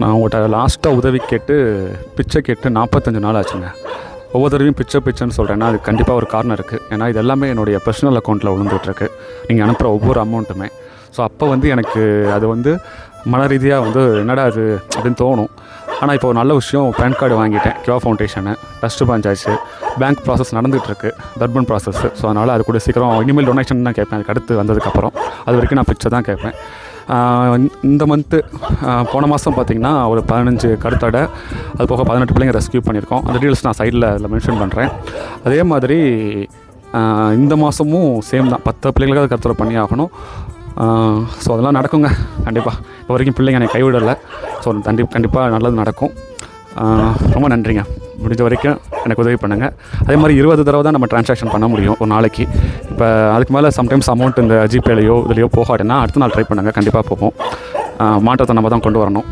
நான் உங்கள்கிட்ட லாஸ்ட்டாக உதவி கேட்டு பிச்சை கேட்டு நாற்பத்தஞ்சு நாள் ஆச்சுங்க. ஒவ்வொரு தடவையும் பிச்சை பிச்சைன்னு சொல்கிறேன்னா அது கண்டிப்பாக ஒரு காரணம் இருக்குது ஏன்னா இது எல்லாமே என்னுடைய பர்சனல் அக்கௌண்ட்டில் விழுந்துட்டுருக்கு நீங்கள் அனுப்புகிற ஒவ்வொரு அமௌண்ட்டுமே ஸோ அப்போ வந்து எனக்கு அது வந்து மன ரீதியாக வந்து என்னடா அது அப்படின்னு தோணும். ஆனால் இப்போ ஒரு நல்ல விஷயம் பேன் கார்டு வாங்கிட்டேன் கிவா ஃபவுண்டேஷனு டஸ்ட்டு ஆச்சு பேங்க் ப்ராசஸ் நடந்துகிட்ருக்கு தர்பன் ப்ராசஸ் ஸோ அதனால் அது கூட சீக்கிரம் இனிமேல் டொனேஷன் தான் கேட்பேன். அதுக்கு அடுத்து வந்ததுக்கப்புறம் அது வரைக்கும் நான் பிச்சை தான் கேட்பேன். இந்த- மந்த்து போன மாதம் பார்த்திங்கன்னா ஒரு பதினஞ்சு கருத்தடை அது போக பதினெட்டு பிள்ளைங்க ரெஸ்க்யூ பண்ணியிருக்கோம். அந்த டீட்டெயில்ஸ் நான் சைடில் அதில் மென்ஷன் பண்ணுறேன் அதே மாதிரி இந்த மாதமும் சேம் தான். பத்து பிள்ளைங்களுக்காவது கருத்தடை பண்ணி ஆகணும். ஸோ அதெல்லாம் நடக்குங்க. கண்டிப்பாக இப்போ வரைக்கும் பிள்ளைங்க என்னை கைவிடலை. ஸோ கண்டி கண்டிப்பாக நல்லது நடக்கும். ரொம்ப நன்றிங்க. முடிஞ்ச வரைக்கும் எனக்கு உதவி பண்ணுங்கள் அதே மாதிரி இருபது தடவை தான் நம்ம டிரான்சாக்ஷன் பண்ண முடியும் ஒரு நாளைக்கு. இப்போ அதுக்கு மேலே சம்டைம்ஸ் அமௌண்ட் இந்த ஜிபேலையோ இதுலையோ போகாட்டுன்னா அடுத்த நாள் ட்ரை பண்ணுங்கள் கண்டிப்பாக போகும். மாற்றத்தை நம்ம தான் கொண்டு வரணும்.